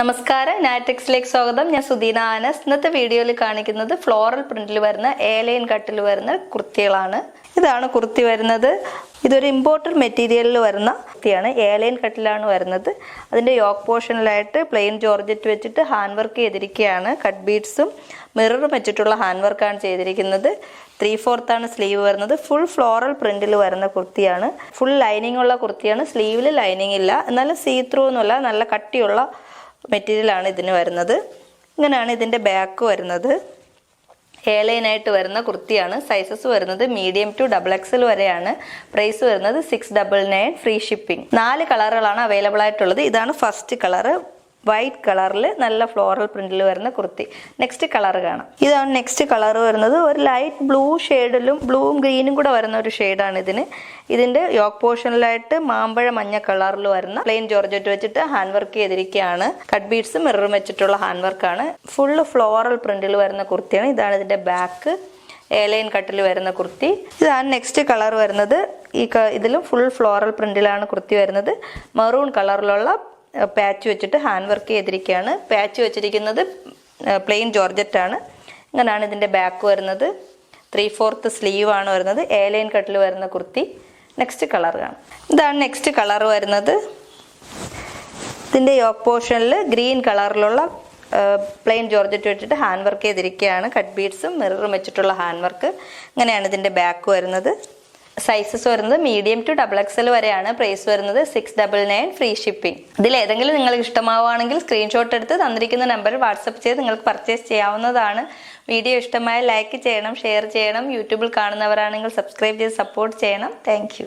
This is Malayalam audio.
നമസ്കാരം. നാറ്റക്സിലേക്ക് സ്വാഗതം. ഞാൻ സുദീന ആനസ്. ഇന്നത്തെ വീഡിയോയിൽ കാണിക്കുന്നത് ഫ്ലോറൽ പ്രിന്റിൽ വരുന്ന ഏലൈൻ കട്ടിൽ വരുന്ന കുർത്തികളാണ്. ഇതാണ് കുർത്തി വരുന്നത്. ഇതൊരു ഇമ്പോർട്ടന്റ് മെറ്റീരിയലിൽ വരുന്ന കുർത്തിയാണ്. ഏലൈൻ കട്ടിലാണ് വരുന്നത്. അതിന്റെ യോക്ക് പോർഷനിലായിട്ട് പ്ലെയിൻ ജോർജറ്റ് വെച്ചിട്ട് ഹാൻഡ് വർക്ക് ചെയ്തിരിക്കുകയാണ്. കട്ട് ബീഡ്സും മിററും വെച്ചിട്ടുള്ള ഹാൻഡ് വർക്കാണ് ചെയ്തിരിക്കുന്നത്. ത്രീ ഫോർത്ത് ആണ് സ്ലീവ് വരുന്നത്. ഫുൾ ഫ്ലോറൽ പ്രിന്റിൽ വരുന്ന കുർത്തിയാണ്. ഫുൾ ലൈനിങ് ഉള്ള കുർത്തിയാണ്. സ്ലീവിൽ ലൈനിങ് ഇല്ല. എന്നാലും സീ ത്രൂ ഒന്നുമല്ല നല്ല കട്ടിയുള്ള മെറ്റീരിയലാണ് ഇതിന് വരുന്നത്. ഇങ്ങനെയാണ് ഇതിന്റെ ബാക്ക് വരുന്നത്. ഏലൈനായിട്ട് വരുന്ന കുർത്തിയാണ്. സൈസസ് വരുന്നത് മീഡിയം ടു ഡബിൾ എക്സൽ വരെയാണ്. പ്രൈസ് വരുന്നത് six double nine free shipping നാല് കളറുകളാണ് അവൈലബിൾ ആയിട്ടുള്ളത്. ഇതാണ് ഫസ്റ്റ് കളറ് വൈറ്റ് കളറിൽ നല്ല ഫ്ലോറൽ പ്രിന്റിൽ വരുന്ന കുർത്തി. നെക്സ്റ്റ് കളർ കാണാം. ഇതാണ് നെക്സ്റ്റ് കളർ വരുന്നത്. ഒരു ലൈറ്റ് ബ്ലൂ ഷെയ്ഡിലും ബ്ലൂവും ഗ്രീനും കൂടെ വരുന്ന ഒരു ഷെയ്ഡാണ് ഇതിന്. ഇതിന്റെ യോക്ക് പോർഷനിലായിട്ട് മാമ്പഴ മഞ്ഞ കളറിൽ വരുന്ന പ്ലെയിൻ ജോർജറ്റ് വെച്ചിട്ട് ഹാൻഡ് വർക്ക് ചെയ്തിരിക്കുകയാണ് കട്ട് ബീഡ്സ് മിററും വെച്ചിട്ടുള്ള ഹാൻഡ് വർക്കാണ് ഫുള്ള് ഫ്ലോറൽ പ്രിന്റിൽ വരുന്ന കുർത്തിയാണ്. ഇതാണ് ഇതിന്റെ ബാക്ക് ഏലൈൻ കട്ടിൽ വരുന്ന കുർത്തി. ഇതാണ് നെക്സ്റ്റ് കളർ വരുന്നത്. ഈ ഇതിലും ഫുൾ ഫ്ലോറൽ പ്രിന്റിലാണ് കുർത്തി വരുന്നത്. മെറൂൺ കളറിലുള്ള പാച്ച് വെച്ചിട്ട് ഹാൻഡ് വർക്ക് ചെയ്തിരിക്കുകയാണ്. പാച്ച് വെച്ചിരിക്കുന്നത് പ്ലെയിൻ ജോർജറ്റ് ആണ് ഇങ്ങനെയാണ് ഇതിന്റെ ബാക്ക് വരുന്നത്. ത്രീ ഫോർത്ത് സ്ലീവ് ആണ് വരുന്നത്. എ ലൈൻ കട്ടിൽ വരുന്ന കുർത്തി. നെക്സ്റ്റ് കളർ കാണാം. ഇതാണ് നെക്സ്റ്റ് കളർ വരുന്നത്. ഇതിന്റെ യോക്ക് പോർഷനിൽ ഗ്രീൻ കളറിലുള്ള പ്ലെയിൻ ജോർജറ്റ് വെച്ചിട്ട് ഹാൻഡ് വർക്ക് ചെയ്തിരിക്കുകയാണ്. കട്ട് ബീഡ്സും മിററും വെച്ചിട്ടുള്ള ഹാൻഡ് വർക്ക്. ഇങ്ങനെയാണ് ഇതിന്റെ ബാക്ക് വരുന്നത്. സൈസസ് വരുന്നത് മീഡിയം ടു ഡബിൾ എക്സൽ വരെയാണ്. പ്രൈസ് വരുന്നത് six double nine free shipping ഇതിൽ ഏതെങ്കിലും നിങ്ങൾക്ക് ഇഷ്ടമാവുകയാണെങ്കിൽ സ്ക്രീൻഷോട്ട് എടുത്ത് തന്നിരിക്കുന്ന നമ്പറിൽ വാട്സപ്പ് ചെയ്ത് നിങ്ങൾക്ക് പർച്ചേസ് ചെയ്യാവുന്നതാണ്. വീഡിയോ ഇഷ്ടമായ ലൈക്ക് ചെയ്യണം ഷെയർ ചെയ്യണം. യൂട്യൂബിൽ കാണുന്നവരാണെങ്കിൽ സബ്സ്ക്രൈബ് ചെയ്ത് സപ്പോർട്ട് ചെയ്യണം. താങ്ക്